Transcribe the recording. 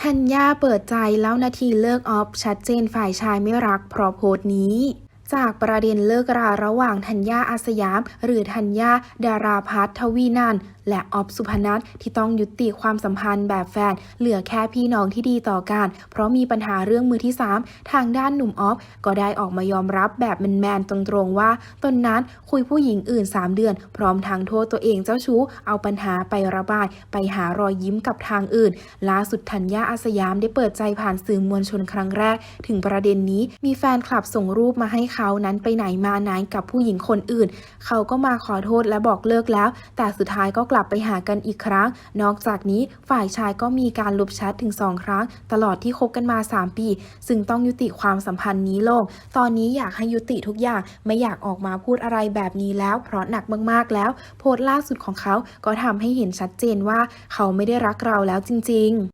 ธัญญาเปิดใจแล้วนาทีเลิกออฟชัดเจนฝ่ายชายไม่รักเพราะโพสต์นี้ จากประเด็นเลิกราระหว่างธัญญาอาสยาม หรือธัญญาดาราพัฒน์ทวีนันท์และออฟสุพนัทที่ต้องยุติความสัมพันธ์แบบแฟน เหลือแค่พี่น้องที่ดีต่อกัน เพราะมีปัญหาเรื่องมือที่ 3 ทางด้านหนุ่มออฟ ก็ได้ออกมายอมรับแบบแมนๆตรงๆว่า ตนนั้นคุยผู้หญิงอื่น 3 เดือน พร้อมทางโทษตัวเองเจ้าชู้ เอาปัญหาไประบาย ไปหารอยยิ้มกับทางอื่น ล่าสุดธัญญาอาสยามได้เปิดใจผ่านสื่อมวลชนครั้งแรก ถึงประเด็นนี้มีแฟนคลับส่งรูปมาให้เขานั้นไปไหนมาไหนกับผู้หญิงคนอื่น เขาก็มาขอโทษและบอกเลิกแล้ว แต่สุดท้ายก็กลับไปหากันอีกครั้ง นอกจากนี้ฝ่ายชายก็มีการลบแชทถึง 2 ครั้ง ตลอดที่คบกันมา 3 ปี ซึ่งต้องยุติความสัมพันธ์นี้ลง ตอนนี้อยากให้ยุติทุกอย่างไม่อยากออกมาพูดอะไรแบบนี้แล้ว เพราะหนักมากๆแล้ว โพสต์ล่าสุดของเขาก็ทำให้เห็นชัดเจนว่า เขาไม่ได้รักเราแล้วจริง ๆ